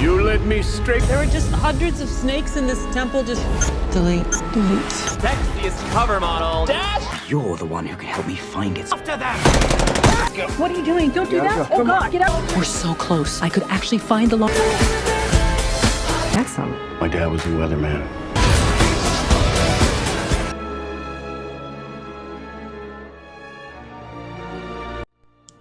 You led me straight. There were just hundreds of snakes in this temple. Just delete, delete. Sexiest cover model. Dash You're the one who can help me find it. after them. What are you doing? Don't do that. Oh God, get out. We're so close. I could actually find the. Lo- Excellent. My dad was a weatherman.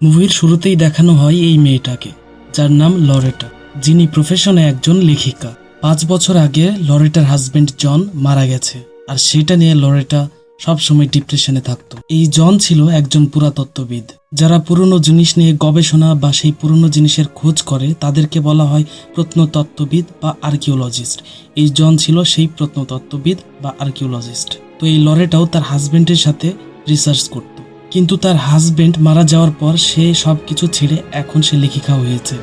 মুভির শুরুতেই দেখানো হয় এই মেয়েটাকে যার নাম লরেটা যিনি প্রফেশনে একজন লেখিকা। পাঁচ বছর আগে লরেটার হাজবেন্ড জন মারা গেছে, আর সেটা নিয়ে লরেটা সবসময় ডিপ্রেশনে থাকতো। এই জন ছিল একজন পুরাতত্ত্ববিদ। যারা পুরনো জিনিস নিয়ে গবেষণা বা সেই পুরনো জিনিসের খোঁজ করে, তাদেরকে বলা হয় প্রত্নতত্ত্ববিদ বা আর্কিওলজিস্ট এই জন ছিল সেই প্রত্নতত্ত্ববিদ বা আর্কিওলজিস্ট তো এই লরেটাও তার হাজবেন্ডের সাথে রিসার্চ করতো। কিন্তু তার হাজব্যান্ড মারা যাওয়ার পর সে সব কিছু ছেড়ে এখন সে লেখিকা হয়েছে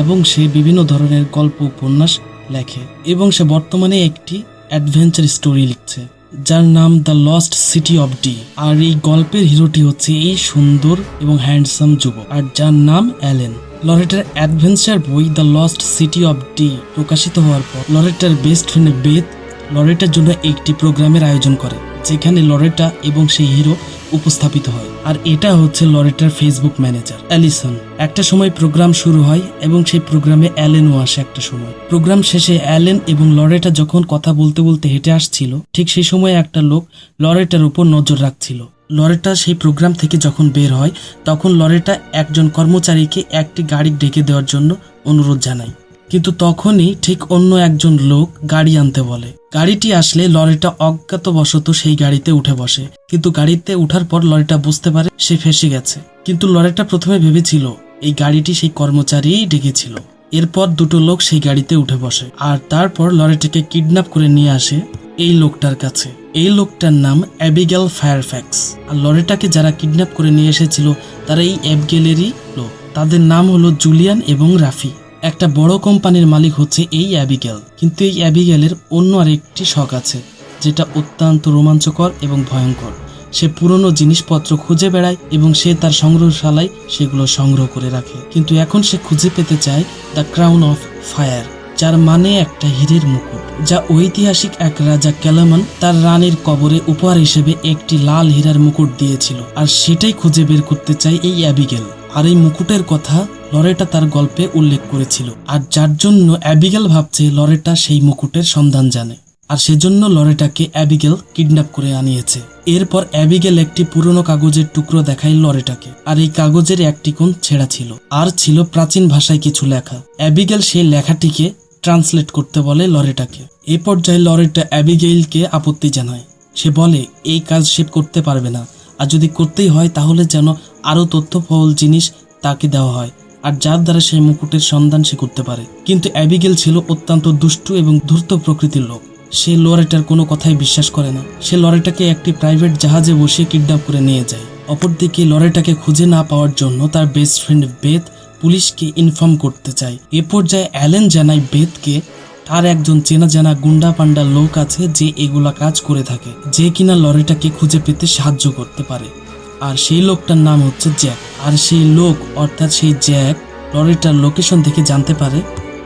এবং সে বিভিন্ন ধরনের গল্প, উপন্যাস লেখে এবং সে বর্তমানে একটি অ্যাডভেঞ্চার স্টোরি লিখছে, যার নাম the lost city of D আর এই গল্পের হিরোটি হচ্ছে এই সুন্দর এবং হ্যান্ডসাম যুবক, আর যার নাম অ্যালেন। লরেটার অ্যাডভেঞ্চার বই the lost city of D প্রকাশিত হওয়ার পর লরেটার বেস্ট ফ্রেন্ড বেথ লরেটার জন্য একটি প্রোগ্রামের আয়োজন করে। যেখানে লরেটা এবং সেই হিরো উপস্থাপিত হয়। আর এটা হচ্ছে লরেটার ফেসবুক ম্যানেজার, অ্যালিসন। একটা সময় প্রোগ্রাম শুরু হয় এবং সেই প্রোগ্রামে অ্যালেনও আসে একটা সময়। প্রোগ্রাম শেষে অ্যালেন এবং লরেটা যখন কথা বলতে বলতে হেঁটে আসছিল, ঠিক সেই সময় একটা লোক লরেটার উপর নজর রাখছিল। লরেটা সেই প্রোগ্রাম থেকে যখন বের হয়, তখন লরেটা একজন কর্মচারীকে একটি গাড়ি ডেকে দেওয়ার জন্য অনুরোধ জানায়। কিন্তু তখনই ঠিক অন্য একজন লোক গাড়ি আনতে বলে। গাড়িটি আসলে লরিটা অজ্ঞাতবশত সেই গাড়িতে উঠে বসে। কিন্তু গাড়িতে উঠার পর লরিটা বুঝতে পারে সে ফেসে গেছে। কিন্তু লরিটা প্রথমে ভেবেছিল, এই গাড়িটি সেই কর্মচারীই ডেকেছিল। এরপর দুটো লোক সেই গাড়িতে উঠে বসে। আর তারপর লরিটাকে কিডন্যাপ করে নিয়ে আসে এই লোকটার কাছে। এই লোকটার নাম অ্যাবিগেল ফায়ারফ্যাক্স। আর লরিটাকে যারা কিডন্যাপ করে নিয়ে এসেছিল, তারা এই অ্যাবগেলেরই লোক। তাদের নাম হলো জুলিয়ান এবং রাফি। একটা বড় কোম্পানির মালিক হচ্ছে এই অ্যাবিগেল। কিন্তু এই অ্যাবিগেলের অন্য আরেকটি শখ আছে, যেটা অত্যন্ত রোমাঞ্চকর এবং ভয়ঙ্কর। সে পুরনো জিনিসপত্র খুঁজে বেড়ায় এবং সে তার সংগ্রহশালায় সেগুলো সংগ্রহ করে রাখে। কিন্তু এখন সে খুঁজে পেতে চায় দ্য ক্রাউন অফ ফায়ার, যার মানে একটা হীরের মুকুট, যা ঐতিহাসিক এক রাজা ক্যালামান তার রানীর কবরে উপহার হিসেবে একটি লাল হীরার মুকুট দিয়েছিল। আর সেটাই খুঁজে বের করতে চায় এই অ্যাবিগেল। আর এই মুকুটের কথা লরেটা তার গল্পে উল্লেখ করেছিল। আর যার জন্য অ্যাবিগেল ভাবছে লরেটা সেই মুকুটের সন্ধান জানে। আর সেজন্য লরেটাকে অ্যাবিগেল কিডন্যাপ করে আনিয়েছে। এরপর অ্যাবিগেল একটি পুরনো কাগজের টুকরো দেখায় লরেটাকে। আর এই কাগজের একটি কোণ ছেঁড়া ছিল। আর ছিল প্রাচীন ভাষায় কিছু লেখা। অ্যাবিগেল সেই লেখাটিকে ট্রান্সলেট করতে বলে লরেটাকে। এ পর্যায়ে লরেটা অ্যাবিগেইলকে আপত্তি জানায়। সে বলে, এই কাজ সে করতে পারবে না। আর যদি করতেই হয়, তাহলে যেন আরও তথ্যবহুল জিনিস তাকে দেওয়া হয়, আর যার দ্বারা সেই মুকুটের সন্ধান সে করতে পারে। কিন্তু অ্যাবিগেল ছিল অত্যন্ত দুষ্টু এবং ধূর্ত প্রকৃতির লোক। সে লরেটার কোনো কথাই বিশ্বাস করে না। সে লরেটাকে একটি প্রাইভেট জাহাজে বসিয়ে কিডন্যাপ করে নিয়ে যায়। অপরদিকে লরেটাকে খুঁজে না পাওয়ার জন্য তার বেস্ট ফ্রেন্ড বেথ পুলিশকে ইনফর্ম করতে চায়। এ পর্যায়ে অ্যালেন জানায় বেথকে তার একজন চেনা জানা গুন্ডা পান্ডা লোক আছে যে এগুলা কাজ করে থাকে, যে কিনা লরিটাকে খুঁজে পেতে সাহায্য করতে পারে। আর সেই লোকটার নাম হচ্ছে জ্যাক। আর সেই লোক, অর্থাৎ সেই জ্যাক, লরিটার লোকেশন থেকে জানতে পারে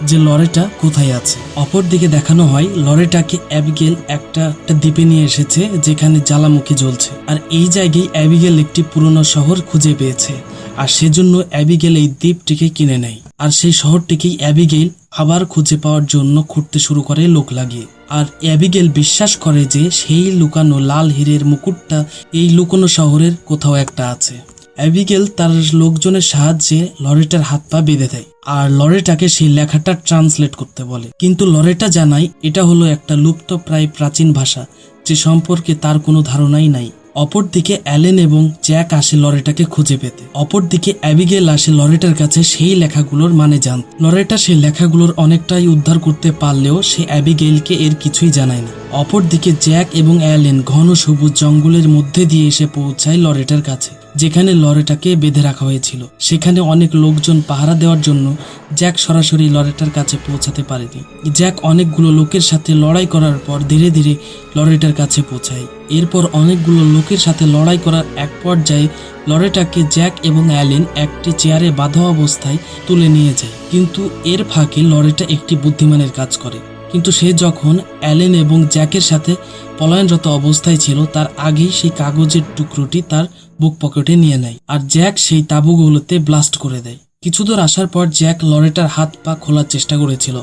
যে লরিটা কোথায় আছে। অপরদিকে দেখানো হয়, লরিটাকে অ্যাবিগেল একটা দ্বীপে নিয়ে এসেছে, যেখানে জ্বালামুখী জ্বলছে। আর এই জায়গায় অ্যাবিগেল একটি পুরনো শহর খুঁজে পেয়েছে। আর সেজন্য অ্যাবিগেল এই দ্বীপটিকে কিনে নেয়। আর সেই শহরটিকেই অ্যাবিগেল আবার খুঁজে পাওয়ার জন্য খুঁড়তে শুরু করে লোক লাগিয়ে। আর অ্যাবিগেল বিশ্বাস করে যে সেই লুকানো লাল হীরের মুকুটটা এই লুকানো শহরের কোথাও একটা আছে। অ্যাবিগেল তার লোকজনের সাহায্যে লরিটার হাত পা বেঁধে দেয় আর লরেটাকে সেই লেখাটা ট্রান্সলেট করতে বলে। কিন্তু লরেটা জানায়, এটা হলো একটা লুপ্ত প্রায় প্রাচীন ভাষা, যে সম্পর্কে তার কোনো ধারণাই নাই। অপরদিকে অ্যালেন এবং জ্যাক আসে লরেটাকে খুঁজে পেতে। অপরদিকে অ্যাবিগেল আসে লরেটার কাছে সেই লেখাগুলোর মানে যান লরেটা সেই লেখাগুলোর অনেকটাই উদ্ধার করতে পারলেও সে অ্যাবিগেলকে এর কিছুই জানায় না অপরদিকে জ্যাক এবং অ্যালেন ঘন সবুজ জঙ্গলের মধ্যে দিয়ে এসে পৌঁছায় লরেটার কাছে। যেখানে লরেটাকে বেঁধে রাখা হয়েছিল। সেখানে অনেক লোকজন পাহারা দেওয়ার জন্য জ্যাক সরাসরি লরেটার কাছে পৌঁছাতে পারেনি। জ্যাক অনেকগুলো লোকের সাথে লড়াই করার পর ধীরে ধীরে লরেটার কাছে পৌঁছায়। এরপর অনেকগুলো লোকের সাথে লড়াই করার এক পর্যায়ে লরেটাকে জ্যাক এবং অ্যালেন একটি চেয়ারে বাঁধা অবস্থায় তুলে নিয়ে যায়। কিন্তু এর ফাঁকে লরেটা একটি বুদ্ধিমানের কাজ করে। কিন্তু সে যখন অ্যালেন এবং জ্যাকের সাথে পলায়নরত অবস্থায় ছিল, তার আগেই সেই কাগজের টুকরোটি তার বুক পকেটে নিয়ে নেয়, আর জ্যাক সেই তাঁবুগুলোতে ব্লাস্ট করে দেয়। কিছু দূর আসার পর জ্যাক লরেটার হাত পা খোলার চেষ্টা করেছিল।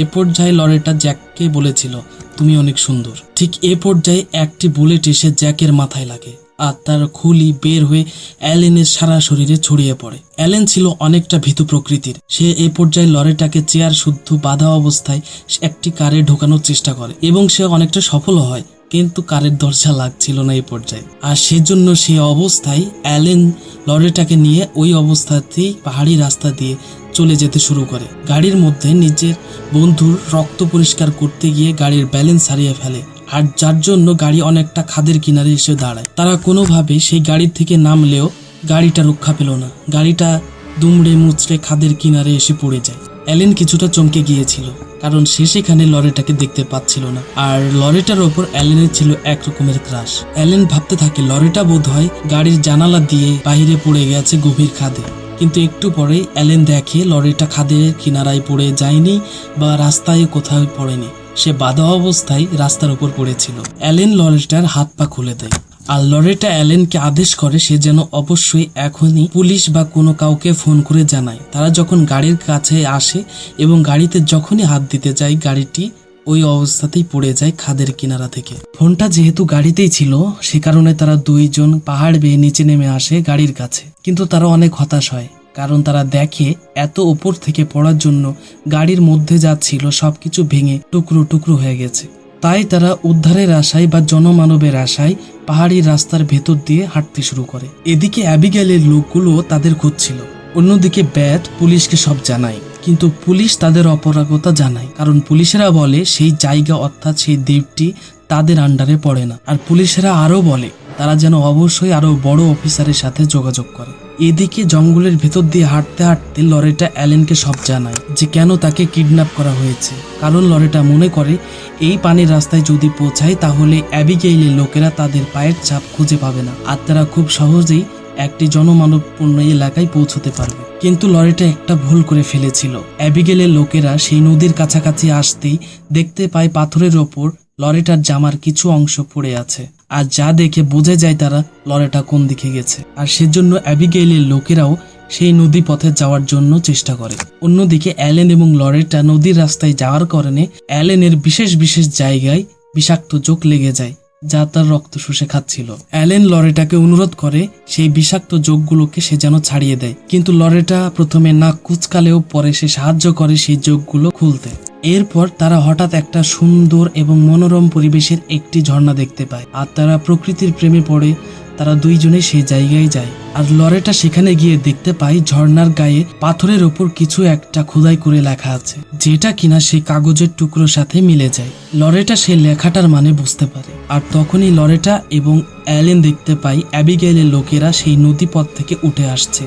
এ পর্যায়ে লরেটা জ্যাককে বলেছিল, তুমি অনেক সুন্দর। ঠিক এ পর্যায়ে একটি বুলেট এসে জ্যাকের মাথায় লাগে, আর তার খুলি বের হয়ে অ্যালেনের সারা শরীরে ছড়িয়ে পড়ে। অ্যালেন ছিল অনেকটা ভীতু প্রকৃতির। সে এ পর্যায়ে লরেটাকে চেয়ার শুদ্ধ বাধা অবস্থায় একটি কারে ঢোকানোর চেষ্টা করে, এবং সে অনেকটা সফল হয়। কিন্তু কারের দরজা লাগছিল না এই পর্যায়ে। আর সেজন্য সে অবস্থায় অ্যালেন লরিটাকে নিয়ে ওই অবস্থাতেই পাহাড়ি রাস্তা দিয়ে চলে যেতে শুরু করে। গাড়ির মধ্যে নিজের বন্ধুর রক্ত পরিষ্কার করতে গিয়ে গাড়ির ব্যালেন্স হারিয়ে ফেলে। আর যার জন্য গাড়ি অনেকটা খাদের কিনারে এসে দাঁড়ায়। তারা কোনোভাবে সেই গাড়ির থেকে নামলেও গাড়িটা রক্ষা পেল না। গাড়িটা দুমড়ে মুচড়ে খাদের কিনারে এসে পড়ে যায়। অ্যালেন কিছুটা চমকে গিয়েছিল, কারণ সে সেখানে লরিটাকে দেখতে পাচ্ছিল না। আর লরিটার ওপর অ্যালেনের ছিল এক রকমের ক্রাশ অ্যালেন ভাবতে থাকে, লরিটা বোধ হয় গাড়ির জানালা দিয়ে বাইরে পড়ে গেছে গভীর খাদে। কিন্তু একটু পরেই অ্যালেন দেখে লরিটা খাদের কিনারায় পড়ে যায়নি বা রাস্তায় কোথাও পড়েনি। সে বাধা অবস্থায় রাস্তার উপর পড়েছিল। অ্যালেন লরিটার হাত পা খুলে দেয়। আর লরেটা অ্যালেনকে আদেশ করে সে যেন অবশ্যই এখনই পুলিশ বা কোনো কাউকে ফোন করে জানায়। তারা যখন গাড়ির কাছে আসে এবং গাড়িতে যখনই হাত দিতে যায়, গাড়িটি ওই অবস্থাতেই পড়ে যায় খাদের কিনারা থেকে। ফোনটা যেহেতু গাড়িতেই ছিল, সে কারণে তারা দুইজন পাহাড় বেয়ে নিচে নেমে আসে গাড়ির কাছে। কিন্তু তারা অনেক হতাশ হয়, কারণ তারা দেখে এত উপর থেকে পড়ার জন্য গাড়ির মধ্যে যা ছিল সবকিছু ভেঙে টুকরো টুকরো হয়ে গেছে। তাই তারা উদ্ধারের আশায় বা জনমানবের আশায় পাহাড়ি রাস্তার ভেতর দিয়ে হাঁটতে শুরু করে। এদিকে অ্যাবিগেলের লোকগুলো তাদের খুঁজছিল। অন্যদিকে ব্যাট পুলিশকে সব জানায়। কিন্তু পুলিশ তাদের অপরাগতা জানায়। কারণ পুলিশেরা বলে, সেই জায়গা অর্থাৎ সেই দ্বীপটি তাদের আন্ডারে পড়ে না। আর পুলিশেরা আরও বলে, তারা যেন অবশ্যই আরও বড় অফিসারের সাথে যোগাযোগ করে। এদিকে জঙ্গলের ভেতর দিয়ে হাঁটতে হাঁটতে লরেটা অ্যালেনকে সব জানায় যে কেন তাকে কিডন্যাপ করা হয়েছে। কারণ লরেটা মনে করে, এই পানির রাস্তায় যদি পৌঁছায় তাহলে অ্যাবিগেইলের লোকেরা তাদের পায়ের ছাপ খুঁজে পাবে না আর তারা খুব সহজেই একটি জনমানবপূর্ণ এলাকায় পৌঁছতে পারবে। কিন্তু লরিটা একটা ভুল করে ফেলেছিল। অ্যাবিগেলের লোকেরা সেই নদীর কাছাকাছি আসতেই দেখতে পায় পাথরের ওপর লরিটার জামার কিছু অংশ পড়ে আছে। আর যা দেখে বোঝা যায় তারা লরিটা কোন দিকে গেছে। আর সেজন্য অ্যাবিগেলের লোকেরাও সেই নদী পথে যাওয়ার জন্য চেষ্টা করে। অন্যদিকে অ্যালেন এবং লরেটা নদীর রাস্তায় যাওয়ার কারণে অ্যালেনের বিশেষ বিশেষ জায়গায় বিষাক্ত চোখ লেগে যায়, যা তার রক্ত শুষে খাচ্ছিল। অ্যালেন লরেটাকে অনুরোধ করে সেই বিষাক্ত যোগগুলোকে সে যেন ছাড়িয়ে দেয়, কিন্তু লরেটা প্রথমে নাক কুচকালেও পরে সে সাহায্য করে সেই যোগগুলো খুলতে। এরপর তারা হঠাৎ একটা সুন্দর এবং মনোরম পরিবেশের একটি ঝর্ণা দেখতে পায়, আর তারা প্রকৃতির প্রেমে পড়ে তারা দুইজনে সেই জায়গায় যায়। আর লরেটা সেখানে গিয়ে দেখতে পায় ঝর্ণার গায়ে পাথরের ওপর কিছু একটা খোদাই করে লেখা আছে, যেটা কিনা সেই কাগজের টুকরোর সাথে মিলে যায়। লরেটা সেই লেখাটার মানে বুঝতে পারে। আর তখনই লরেটা এবং অ্যালেন দেখতে পাই অ্যাবিগেলের লোকেরা সেই নদীপথ থেকে উঠে আসছে,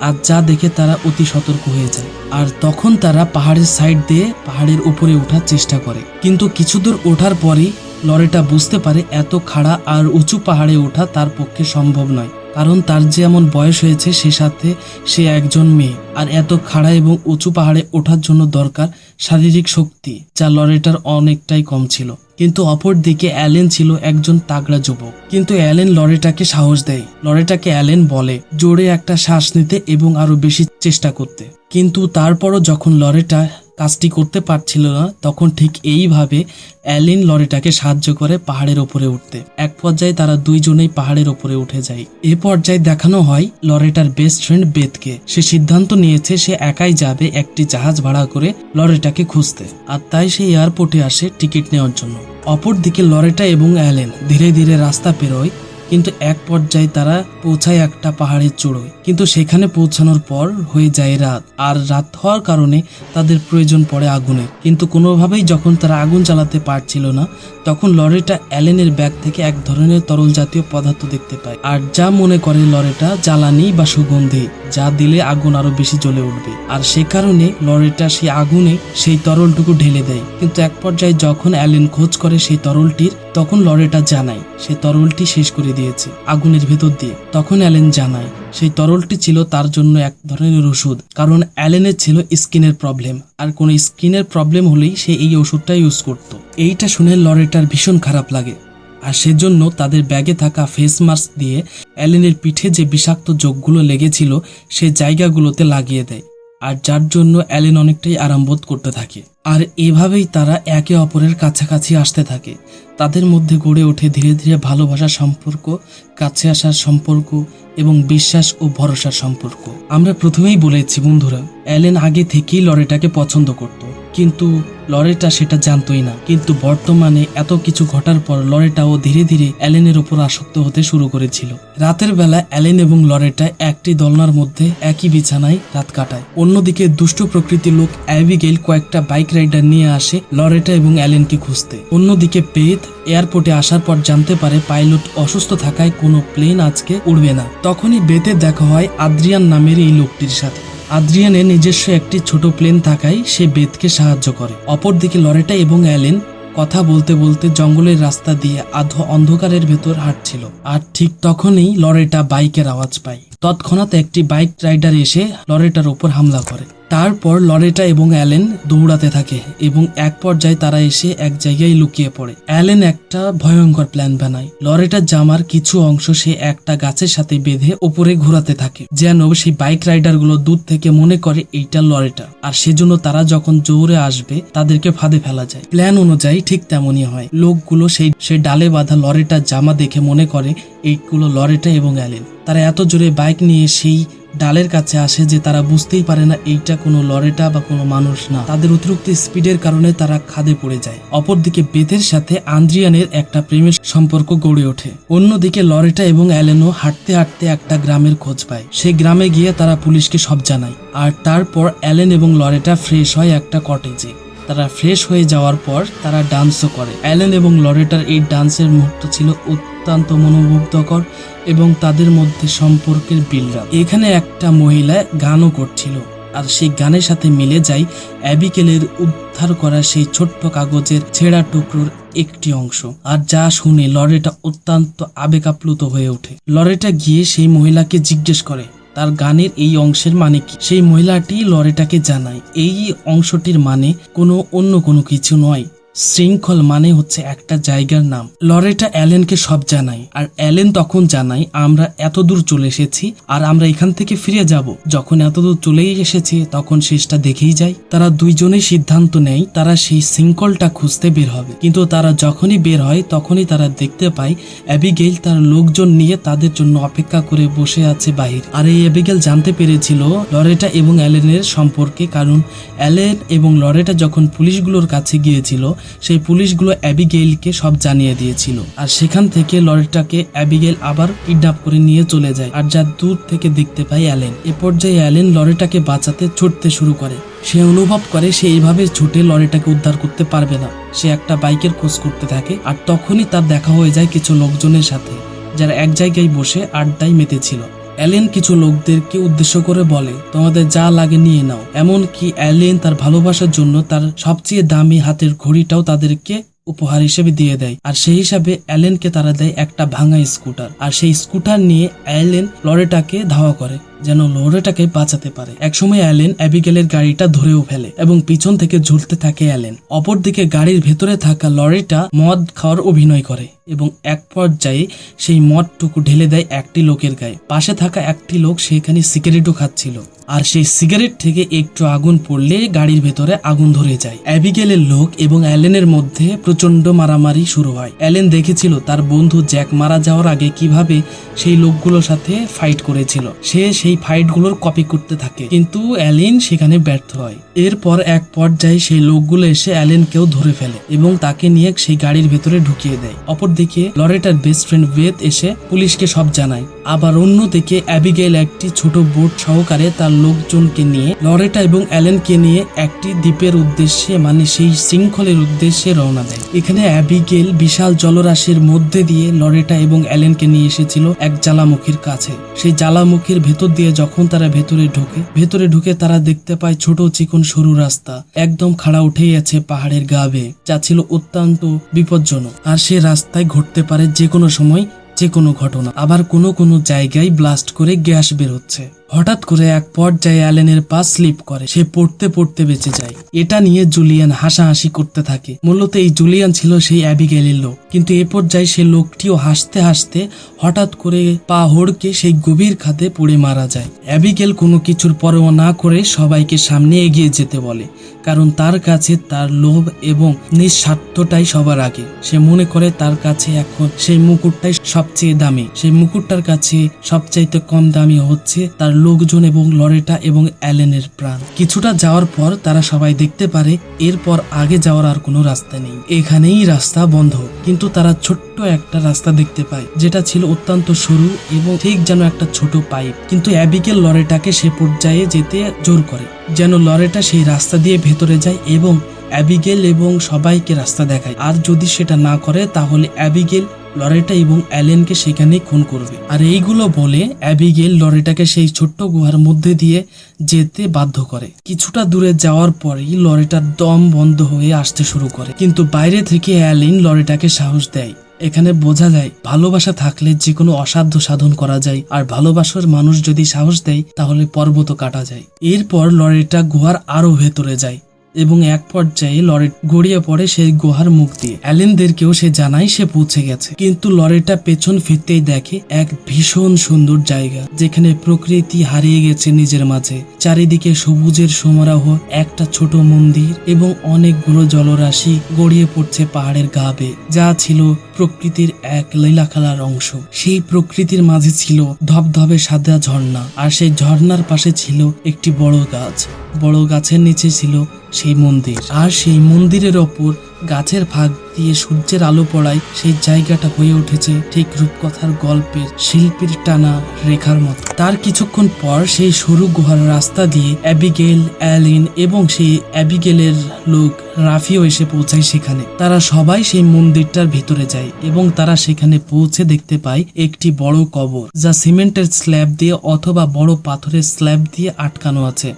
আর যা দেখে তারা অতি সতর্ক হয়ে যায়। আর তখন তারা পাহাড়ের সাইড দিয়ে পাহাড়ের উপরে ওঠার চেষ্টা করে। কিন্তু কিছু দূর ওঠার পরেই লরেটা বুঝতে পারে এত খাড়া আর উঁচু পাহাড়ে ওঠা তার পক্ষে সম্ভব নয়, কারণ তার যে এমন বয়স হয়েছে সে সাথে সে একজন মেয়ে, আর এত খাড়া এবং উঁচু পাহাড়ে ওঠার জন্য দরকার শারীরিক শক্তি, যা লরেটার অনেকটাই কম ছিল। কিন্তু অপর দিকে অ্যালেন ছিল একজন তাগড়া যুবক। কিন্তু অ্যালেন লরেটাকে সাহস দেয়। লরেটাকে অ্যালেন বলে, জোরে একটা শ্বাস নিতে এবং আরও বেশি চেষ্টা করতে। কিন্তু তারপরও যখন লরেটা কাজটি করতে পারছিল না, তখন ঠিক এইভাবে অ্যালিন লরিটাকে সাহায্য করে পাহাড়ের ওপরে উঠতে। এক পর্যায়ে তারা দুইজনেই পাহাড়ের ওপরে উঠে যায়। এ পর্যায়ে দেখানো হয় লরেটার বেস্ট ফ্রেন্ড বেদকে। সে সিদ্ধান্ত নিয়েছে সে একাই যাবে একটি জাহাজ ভাড়া করে লরেটাকে খুঁজতে, আর তাই সে এয়ারপোর্টে আসে টিকিট নেওয়ার জন্য। অপরদিকে লরেটা এবং অ্যালেন ধীরে ধীরে রাস্তা পেরোয়, কিন্তু এক পর্যায়ে তারা পৌঁছায় একটা পাহাড়ের চূড়োয় কিন্তু সেখানে পৌঁছানোর পর হয়ে যায় রাত। আর রাত হওয়ার কারণে তাদের প্রয়োজন পড়ে আগুনে। কিন্তু কোনোভাবেই যখন তারা আগুন চালাতে পারছিল না, তখন লরিটা অ্যালেনের ব্যাগ থেকে এক ধরনের তরল জাতীয় পদার্থ দেখতে পায়। আর যা মনে করে লরিটা জ্বালানি বা সুগন্ধি, যা দিলে আগুন আরও বেশি জ্বলে উঠবে। আর সে কারণে লরিটা সেই আগুনে সেই তরলটুকু ঢেলে দেয়। কিন্তু এক পর্যায়ে যখন অ্যালেন খোঁজ করে সেই তরলটির, তখন লরিটা জানায় সেই তরলটি শেষ করে দিয়েছে, আগুনের ভেতর দিয়ে। তখন অ্যালেন জানায়, সেই তরলটি ছিল তার জন্য এক ধরনের ওষুধ, কারণ অ্যালেনের ছিল স্কিনের প্রবলেম, আর কোনো স্কিনের প্রবলেম হলেই সে এই ওষুধটা ইউজ করত। এইটা শুনে লরেটার ভীষণ খারাপ লাগে, আর সেজন্য তাদের ব্যাগে থাকা ফেস মাস্ক দিয়ে অ্যালেনের পিঠে যে বিষাক্ত যোগগুলো লেগেছিল সে জায়গাগুলোতে লাগিয়ে দেয়। আর যার জন্য অ্যালেন অনেকটাই আরাম বোধ করতে থাকে। আর এভাবেই তারা একে অপরের কাছাকাছি আসতে থাকে। তাদের মধ্যে গড়ে ওঠে ধীরে ধীরে ভালোবাসার সম্পর্ক, কাছে আসার সম্পর্ক এবং বিশ্বাস ও ভরসার সম্পর্ক। আমরা প্রথমেই বলেছি, বন্ধুরা, অ্যালেন আগে থেকেই লরেটাকে পছন্দ করত। কিন্তু লরেটা সেটা জানতোই না। কিন্তু বর্তমানে এত কিছু ঘটার পর লরেটাও ধীরে ধীরে অ্যালেনের উপর আসক্ত হতে শুরু করেছিল। রাতের বেলা অ্যালেন এবং লরেটা একটি দলনার মধ্যে একই বিছানায় রাত কাটায়। অন্যদিকে দুষ্ট প্রকৃতির লোক অ্যাবিগেল কয়েকটা বাইক রাইডার নিয়ে আসে লরেটা এবং অ্যালেনকে খুঁজতে। অন্যদিকে পেথ এয়ারপোর্টে আসার পর জানতে পারে পাইলট অসুস্থ থাকায় কোনো প্লেন আজকে উড়বে না। তখনই বেতে দেখা হয় আদ্রিয়ান নামের এই লোকটির সাথে। আদ্রিয়ানের নিজস্ব একটি ছোট প্লেন থাকায় সে বেদকে সাহায্য করে। অপরদিকে লরেটা এবং অ্যালেন কথা বলতে বলতে জঙ্গলের রাস্তা দিয়ে আধো অন্ধকারের ভেতর হাঁটছিল। আর ঠিক তখনই লরেটা বাইকের আওয়াজ পায়। তৎক্ষণাৎ একটি বাইক রাইডার এসে লরেটার উপর হামলা করে। তারপর লরেটা এবং অ্যালেন দৌড়াতে থাকে এবং এক পর্যায়ে তারা এসে এক জায়গায় লুকিয়ে পড়ে। অ্যালেন একটা ভয়ঙ্কর প্ল্যান বানায়। লরেটার জামার কিছু অংশ সে একটা গাছের সাথে বেঁধে উপরে ঘোরাতে থাকে, যেন সেই বাইক রাইডারগুলো দূর থেকে মনে করে এইটা লরেটা। আর সেজন্য তারা যখন জোরে আসবে, তাদেরকে ফাঁদে ফেলা যায়। প্ল্যান অনুযায়ী ঠিক তেমনই হয়। লোকগুলো সেই, সে ডালে বাঁধা লরেটার জামা দেখে মনে করে, এইগুলো লরেটা এবং অ্যালেন। তারা এত জোরে বাইক নিয়ে সেই ডালের কাছে আসে যে তারা বুঝতেই পারে না এইটা কোনো লরেটা বা কোনো মানুষ না। তাদের অতিরিক্ত স্পিডের কারণে তারা খাদে পড়ে যায়। অপরদিকে বেথের সাথে আন্দ্রিয়ানের একটা প্রেমের সম্পর্ক গড়ে ওঠে। অন্যদিকে লরেটা এবং অ্যালেনও হাঁটতে হাঁটতে একটা গ্রামের খোঁজ পায়। সেই গ্রামে গিয়ে তারা পুলিশকে সব জানায়। আর তারপর অ্যালেন এবং লরেটা ফ্রেশ হয় একটা কটেজে। তারা ফ্রেশ হয়ে যাওয়ার পর তারা ডান্সও করে। অ্যালেন এবং লরেটার এই ডান্সের মুহূর্ত ছিল অত্যন্ত মনোমুগ্ধকর এবং তাদের মধ্যে সম্পর্কের বিল্ড এখানে একটা মহিলা গানও করছিল আর সেই গানের সাথে মিলে যায় অ্যাবিকেলের উদ্ধার করা সেই ছোট্ট কাগজের ছেঁড়া টুকরোর একটি অংশ। আর যা শুনে লরেটা অত্যন্ত আবেগাপ্লুত হয়ে ওঠে। লরেটা গিয়ে সেই মহিলাকে জিজ্ঞেস করে তার গানের এই অংশের মানে কি? সেই মহিলাটি লরেটাকে জানায়, এই অংশটির মানে কোনো অন্য কোনো কিছু নয়। শৃঙ্খল মানে হচ্ছে একটা জায়গার নাম। লরেটা অ্যালেনকে সব জানায়, আর অ্যালেন তখন জানায়, আমরা এত দূর চলে এসেছি, আর আমরা এখান থেকে ফিরে যাব। যখন এত দূর চলেই এসেছি, তখন শেষটা দেখেই যায়। তারা দুইজনেই সিদ্ধান্ত নেয়, তারা সেই শৃঙ্খলটা খুঁজতে বের হবে। কিন্তু তারা যখনই বের হয়, তখনই তারা দেখতে পায় অ্যাবিগেল তার লোকজন নিয়ে তাদের জন্য অপেক্ষা করে বসে আছে বাহির। আর এই অ্যাবিগেল জানতে পেরেছিল লরেটা এবং অ্যালেনের সম্পর্কে, কারণ অ্যালেন এবং লরেটা যখন পুলিশগুলোর কাছে গিয়েছিল সেই পুলিশগুলো অ্যাবিগেইলকে সব জানিয়ে দিয়েছিল। আর সেখান থেকে লরিটাকে অ্যাবিগেল আবার কিডন্যাপ করে নিয়ে চলে যায়। আর যা দূর থেকে দেখতে পায় অ্যালেন। এ পর্যায়ে অ্যালেন লরিটাকে বাঁচাতে ছুটতে শুরু করে। সে অনুভব করে সে এইভাবে ছুটে লরিটাকে উদ্ধার করতে পারবে না। সে একটা বাইকের খোঁজ করতে থাকে, আর তখনই তার দেখা হয়ে যায় কিছু লোকজনের সাথে, যারা এক জায়গায় বসে আড্ডায় মেতেছিল। অ্যালেন কিছু লোকদেরকে উদ্দেশ্য করে বলে, তোমাদের যা লাগে নিয়ে নাও। এমনকি অ্যালেন তার ভালোবাসার জন্য তার সবচেয়ে দামি হাতের ঘড়িটাও তাদেরকে উপহার হিসেবে দিয়ে দেয়। আর সেই হিসাবে অ্যালেনকে তারা দেয় একটা ভাঙা স্কুটার। আর সেই স্কুটার নিয়ে অ্যালেন লরেটাকে ধাওয়া করে। যেন লোরেটাকে বাঁচাতে পারে। একসময় অ্যালেন অ্যাবিগেলের গাড়িটা ধরেও ফেলে এবং পিছন থেকে ঝুলতে থাকে অ্যালেন। অপরদিকে গাড়ির ভেতরে থাকা লরিটা মদ খাওয়ার অভিনয় করে এবং এক পর্যায়ে সেই মদটুকু ঢেলে দেয় একটি লোকের গায়ে। পাশে থাকা একটি লোক সেখানে সিগারেটও খাচ্ছিল। আর সেই সিগারেট থেকে একটু আগুন পড়লে গাড়ির ভেতরে আগুন ধরে যায়। অ্যাবিগেলের লোক এবং অ্যালেনের মধ্যে প্রচণ্ড মারামারি শুরু হয়। অ্যালেন দেখেছিল তার বন্ধু জ্যাক মারা যাওয়ার আগে কীভাবে সেই লোকগুলোর সাথে ফাইট করেছিল। সে সেই ফাইটগুলোর কপি করতে থাকে। কিন্তু অ্যালেন সেখানে ব্যর্থ হয়। এরপর এক পর্যায়ে সেই লোকগুলো এসে অ্যালেনকেও ধরে ফেলে এবং তাকে নিয়ে সেই গাড়ির ভেতরে ঢুকিয়ে দেয়। অপরদিকে লরেটার বেস্ট ফ্রেন্ড বেদ এসে পুলিশকে সব জানায়। আবার অন্যদিকে অ্যাবিগেল একটি ছোট বোট সহকারে তার লোকজনকে নিয়ে, লরেটা এবং অ্যালেনকে নিয়ে একটি দ্বীপের উদ্দেশ্যে মানে সেই শৃঙ্খলের উদ্দেশ্যে রওনা দেয়। এখানে অ্যাবিগেল বিশাল জলরাশির মধ্যে দিয়ে লরেটা এবং অ্যালেনকে নিয়ে এসেছিল এক জ্বালামুখীর কাছে। সেই জ্বালামুখীর ভেতর দিয়ে যখন তারা ভেতরে ঢোকে, ভেতরে ঢুকে তারা দেখতে পায় ছোট চিকন সরু রাস্তা। একদম খাড়া উঠেই আছে পাহাড়ের গাবে যা ছিল অত্যন্ত বিপজ্জনক। আর সে রাস্তায় ঘটতে পারে যে কোনো সময় যে কোনো ঘটনা আবার কোনো কোনো জায়গায় ব্লাস্ট করে গ্যাস বের হচ্ছে হঠাৎ করে এক পর্যায়ে অ্যালেনের পা স্লিপ করে। সে পড়তে পড়তে বেঁচে যায়। এটা নিয়ে জুলিয়ান হাসাহাসি করতে থাকে। মূলত এই জুলিয়ান ছিল সেই অ্যাবিগেলের লোক। কিন্তু এ পর্যায়ে সে লোকটিও হাসতে হাসতে হঠাৎ করে পা হড়কে সেই গভীর খাতে পড়ে মারা যায়। অ্যাবিগেল কোনো কিছুর পরোয়া না করে সবাইকে সামনে এগিয়ে যেতে বলে। কারণ তার কাছে তার লোভ এবং নিঃস্বার্থটাই সবার আগে। সে মনে করে তার কাছে এখন সেই মুকুটটাই সবচেয়ে দামি। সেই মুকুটটার কাছে সবচাইতে কম দামি হচ্ছে তার লোকজন এবং লরেটা এবং অ্যালেনের প্রাণ। কিছুটা যাওয়ার পর তারা সবাই দেখতে পারে, এরপর আগে যাওয়ার আর কোনো রাস্তা নেই। এখানেই রাস্তা বন্ধ, কিন্তু তারা ছোট্ট একটা রাস্তা দেখতে পায়, যেটা ছিল অত্যন্ত সরু এবং ঠিক যেন একটা ছোট পাইপ। কিন্তু অ্যাবিগেল লরেটাকে সে পর্যায়ে যেতে জোর করে, যেন লরেটা সেই রাস্তা দিয়ে ভেতরে যায় এবং অ্যাবিগেল এবং সবাইকে রাস্তা দেখায়। আর যদি সেটা না করে, তাহলে অ্যাবিগেল লরেটা এবং অ্যালেনকে সেখানে খুন করবে। আর এইগুলো বলে অ্যাবিগেল লরেটাকে সেই ছোট্ট গুহার মধ্যে দিয়ে যেতে বাধ্য করে। কিছুটা দূরে যাওয়ার পরেই লরেটার দম বন্ধ হয়ে আসতে শুরু করে। কিন্তু বাইরে থেকে অ্যালেন লরেটাকে সাহস দেয়। এখানে বোঝা যায়, ভালোবাসা থাকলে যে কোনো অসাধ্য সাধন করা যায়। আর ভালোবাসার মানুষ যদি সাহস দেয়, তাহলে পর্বত কাটা যায়। এরপর লরিটা গুহার আরও ভেতরে যায়। এবং এক পর্যায়ে লরি গড়িয়ে পড়ে সেই গুহার মুখ দিয়ে। অ্যালেনদেরকেও সে জানায় সে পৌঁছে গেছে। কিন্তু লরিটা পেছন ফিরতেই দেখে এক ভীষণ সুন্দর জায়গা, যেখানে প্রকৃতি হারিয়ে গেছে নিজের মাঝে। চারিদিকে সবুজের সমারোহ, একটা ছোট মন্দির এবং অনেকগুলো জলরাশি গড়িয়ে পড়ছে পাহাড়ের গাবে যা ছিল প্রকৃতির এক লীলাখালার অংশ। সেই প্রকৃতির মাঝে ছিল ধবধবে সাদা ঝর্ণা, আর সেই ঝর্ণার পাশে ছিল একটি বড় গাছ। বড় গাছের নিচে ছিল সেই মন্দির। আর সেই মন্দিরের ওপর গাছের ফাঁক দিয়ে সূর্যের আলো পড়ায় সেই জায়গাটা হয়ে উঠেছে ঠিক রূপকথার গল্পের শিল্পীর টানা রেখার মতো। তার কিছুক্ষণ পর সেই সরু গুহার রাস্তা দিয়ে অ্যাবিগেল, অ্যালিন এবং সেই অ্যাবিগেলের লোক রাফিও এসে পৌঁছায় সেখানে। তারা সবাই সেই মন্দিরটার ভিতরে যায় এবং তারা সেখানে পৌঁছে দেখতে পায় একটি বড় কবর, যা সিমেন্টের স্ল্যাব দিয়ে অথবা বড় পাথরের স্ল্যাব দিয়ে আটকানো আছে।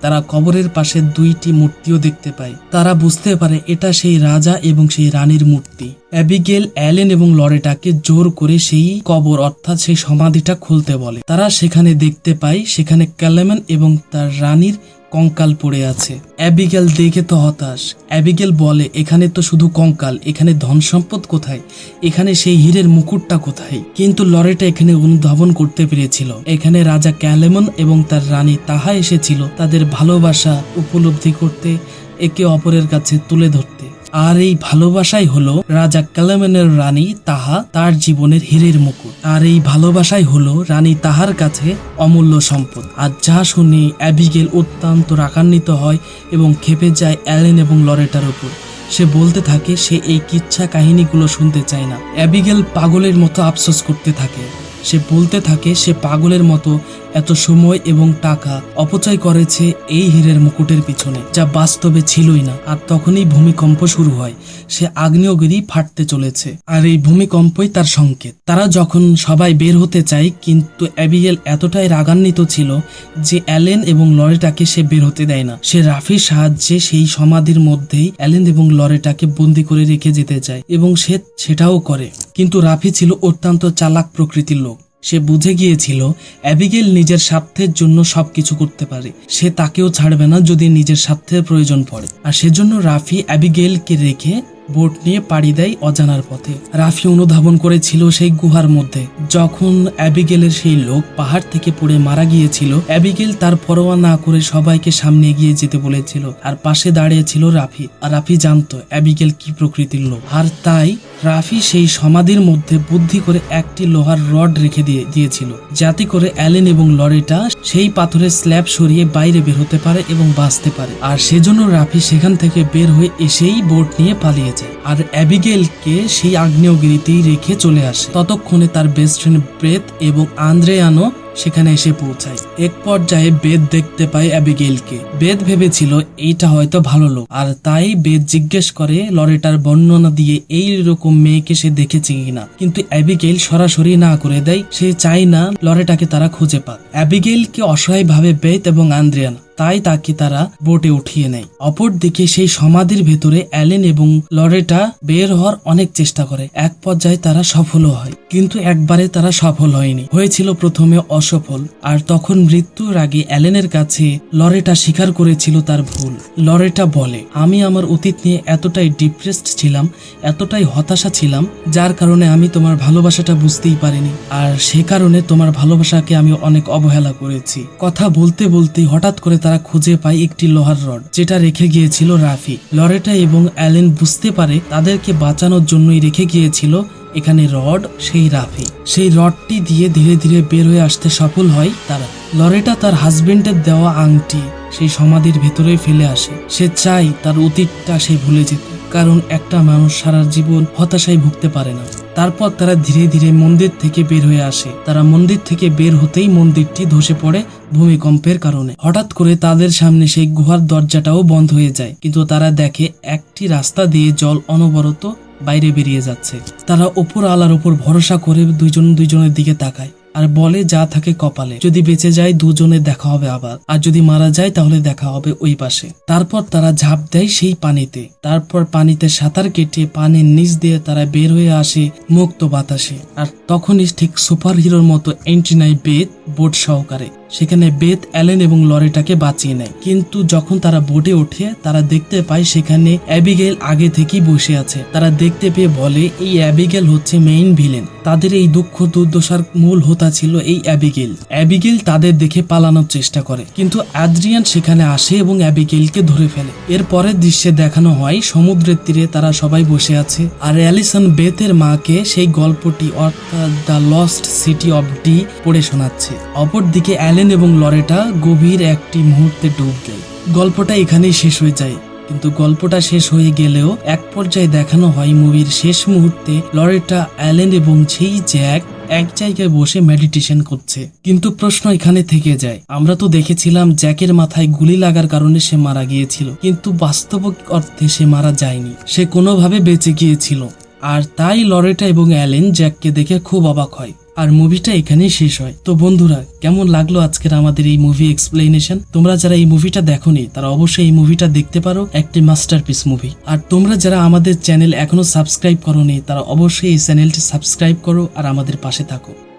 তারা কবরের পাশে দুইটি মূর্তিও দেখতে পায়। তারা বুঝতে পারে এটা সেই রাজা এবং সেই রানীর মূর্তি। অ্যাবিগেল, অ্যালেন এবং লরেটাকে জোর করে সেই কবর অর্থাৎ সেই সমাধিটা খুলতে বলে। তারা সেখানে দেখতে পায়, সেখানে ক্যালেমেন এবং তার রানীর কঙ্কাল পড়ে আছে। অ্যাবিগেল দেখে তো হতাশ। অ্যাবিগেল বলে, এখানে তো শুধু কঙ্কাল, এখানে ধন সম্পদ কোথায়? এখানে সেই হীরের মুকুটটা কোথায়? কিন্তু লরেটা এখানে অনুধাবন করতে পেরেছিল। এখানে রাজা ক্যালেমন এবং তার রানী তাহা এসেছিল তাদের ভালোবাসা উপলব্ধি করতে, একে অপরের কাছে তুলে ধরতে। আর এই ভালোবাসাই হলো রাজা কালামেনের রানী তাহা তার জীবনের হীরের মুকুট। আর এই ভালোবাসাই হলো রানী তাহার কাছে অমূল্য সম্পদ। আর যা শুনে অ্যাবিগেল অত্যন্ত রাগান্বিত হয় এবং খেপে যায় অ্যালেন এবং লরেটার উপর। সে বলতে থাকে, সে এই কিচ্ছা কাহিনীগুলো শুনতে চায় না। অ্যাবিগেল পাগলের মতো আফসোস করতে থাকে। সে বলতে থাকে, সে পাগলের মতো এত সময় এবং টাকা অপচয় করেছে এই হীরের মুকুটের পিছনে, যা বাস্তবে ছিলই না। আর তখনই ভূমিকম্প শুরু হয়। সে আগ্নেয়গিরি ফাটতে চলেছে। আর এই ভূমিকম্পই তার সংকেত। তারা যখন সবাই বের হতে চায়, কিন্তু অ্যাবিগেল এতটাই রাগান্বিত ছিল যে অ্যালেন এবং লরেটাকে সে বের হতে দেয় না। সে রাফির সাহায্যে সেই সমাধির মধ্যেই অ্যালেন এবং লরেটাকে বন্দি করে রেখে যেতে চায় এবং সে সেটাও করে। কিন্তু রাফি ছিল অত্যন্ত চালাক প্রকৃতির লোক। সে বুঝে গিয়েছিল অ্যাবিগেল নিজের স্বার্থের জন্য সব কিছু করতে পারে। সে তাকেও ছাড়বে না যদি নিজের স্বার্থের প্রয়োজন পড়ে। আর সেজন্য রাফি অ্যাবিগেলকে রেখে বোট নিয়ে পাড়ি দেয় অজানার পথে। রাফি অনুধাবন করেছিল সেই গুহার মধ্যে। যখন অ্যাবিগেলের সেই লোক পাহাড় থেকে পড়ে মারা গিয়েছিল, অ্যাবিগেল তার পরোয়া না করে সবাইকে সামনে এগিয়ে যেতে বলেছিল আর পাশে দাঁড়িয়ে ছিল রাফি। আর রাফি জানতো অ্যাবিগেল কি প্রকৃতির লোক। আর তাই রাফি সেই সমাধির মধ্যে বুদ্ধি করে একটি লোহার রড রেখে দিয়ে, দিয়েছিল। যাতে করে অ্যালেন এবং লরেটা সেই পাথরের স্ল্যাব সরিয়ে বাইরে বের হতে পারে এবং বাঁচতে পারে। আর সেজন্য রাফি সেখান থেকে বের হয়ে এসেই বোট নিয়ে পালিয়ে যায় আর অ্যাবিগেলকে সেই আগ্নেয়গিরিতেই রেখে চলে আসে। ততক্ষণে তার বেস্ট ফ্রেন্ড ব্রেথ এবং আন্দ্রেয়ানো সেখানে এসে পৌঁছায়। এক পর্যায়ে বেদ দেখতে পায় অ্যাবিগেলকে বেদ ভেবেছিল, এইটা হয়তো ভালো লোক। আর তাই বেদ জিজ্ঞেস করে, লরেটার, বর্ণনা দিয়ে এই রকম মেয়েকে সে দেখেছে কিনা কিন্তু অ্যাবিগেল সরাসরি না করে দেয়। সে চায় না লরেটাকে তারা খুঁজে পাক। অ্যাবিগেলকে অসহায় ভাবে বেদ এবং আন্দ্রিয়ানা তাই তাকে তারা বোটে উঠিয়ে নেয়। অপরদিকে সেই সমাধির ভেতরে অ্যালেন এবং লরেটা বের হওয়ার অনেক চেষ্টা করে। এক পর্যায়ে তারা সফলও হয়, কিন্তু একবারে তারা সফল হয়নি। হয়েছিল প্রথমে অসফল, আর তখন মৃত্যুর আগে অ্যালেনের কাছে লরেটা স্বীকার করেছিল তার ভুল। লরেটা বলে, আমি আমার অতীত নিয়ে এতটাই ডিপ্রেসড ছিলাম, এতটাই হতাশা ছিলাম, যার কারণে আমি তোমার ভালোবাসাটা বুঝতেই পারিনি, আর সে কারণে তোমার ভালোবাসাকে আমি অনেক অবহেলা করেছি। কথা বলতে বলতে হঠাৎ করে তারা খুঁজে পায় একটি লোহার রড, যেটা রেখে গিয়েছিল রাফি। লরেটা এবং অ্যালেন বুঝতে পারে তাদেরকে বাঁচানোর জন্যই রেখে গিয়েছিল এখানে রড, সেই রাফি। সেই রডটি দিয়ে ধীরে ধীরে বের হয়ে আসতে সফল হয় তারা। লরেটা তার হাজবেন্ডের দেওয়া আংটি সেই সমাধির ভেতরে ফেলে আসে। সে চাই তার অতীতটা সে ভুলে যেতে, কারণ একটা মানুষ সারা জীবন হতাশায় ভুগতে পারে না। তারপর তারা ধীরে ধীরে মন্দির থেকে বের হয়ে আসে। তারা মন্দির থেকে বের হতেই মন্দিরটি ধসে পড়ে ভূমিকম্পের কারণে। হঠাৎ করে তাদের সামনে সেই গুহার দরজাটাও বন্ধ হয়ে যায়, কিন্তু তারা দেখে একটি রাস্তা দিয়ে জল অনবরত বাইরে বেরিয়ে যাচ্ছে। তারা ওপর আলার ওপর ভরসা করে দুইজন দুইজনের দিকে তাকায়। আর বলে যা থাকে কপালে। যদি বেঁচে যায়, দুজনে দেখা হবে আবার। আর যদি মারা যায়, তাহলে দেখা হবে ওই পাশে। তারপর তারা ঝাঁপ দেয় সেই পানিতে। তারপর পানিতে সাঁতার কেটে পানির নিচ দিয়ে তারা বের হয়ে আসে মুক্ত বাতাসে। আর তখনই ঠিক সুপার হিরোর মতো এন্ট্রি নেয় বেদ বোট সহকারে। সেখানে বেদ, অ্যালেন এবং লরেটাকে বাঁচিয়ে নেয়। কিন্তু যখন তারা বোটে ওঠে, তারা দেখতে পায় সেখানে অ্যাবিগেল আগে থেকেই বসে আছে। তারা দেখতে পেয়ে বলে, এই অ্যাবিগেল হচ্ছে মেইন ভিলেন তাদের এই দুঃখ দুর্দশার মূল হোতা ছিল এই অ্যাবিগেল। অ্যাবিগেল তাদের দেখে পালানোর চেষ্টা করে। কিন্তু অ্যাদ্রিয়ান সেখানে আসে এবং অ্যাবিগেলকে ধরে ফেলে। এর পরের দৃশ্যে দেখানো হয়, সমুদ্রের তীরে তারা সবাই বসে আছে। আর অ্যালিসন বেতের মাকে সেই গল্পটি অর্থাৎ the lost city of D পড়ে শোনাচ্ছে। অপরদিকে অ্যালেন এবং লরেটা গভীর একটি মুহূর্তে ডুব দেয় গল্পটা এখানেই শেষ হয়ে যায়। কিন্তু গল্পটা শেষ হয়ে গেলেও এক পর্যায়ে দেখানো হয় মুভির শেষ মুহূর্তে লরেটা, অ্যালেন এবং সেই জ্যাক এক জায়গায় বসে মেডিটেশন করছে। কিন্তু প্রশ্ন এখানে থেকে যায়। আমরা তো দেখেছিলাম জ্যাকের মাথায় গুলি লাগার কারণে সে মারা গিয়েছিল। কিন্তু বাস্তব অর্থে সে মারা যায়নি। সে কোনোভাবে বেঁচে গিয়েছিল। আর তাই লরেটা এবং অ্যালেন জ্যাককে দেখে খুব অবাক হয়। আর মুভিটা এখানেই শেষ হয়। তো বন্ধুরা, কেমন লাগল আজকের আমাদের এই মুভি এক্সপ্লেনেশন তোমরা যারা এই মুভিটা দেখোনি, তারা অবশ্যই এই মুভিটা দেখতে পারো, একটি মাস্টারপিস মুভি আর তোমরা যারা আমাদের চ্যানেল এখনও সাবস্ক্রাইব করোনি, তারা অবশ্যই এই চ্যানেলটি সাবস্ক্রাইব করো আর আমাদের পাশে থাকো।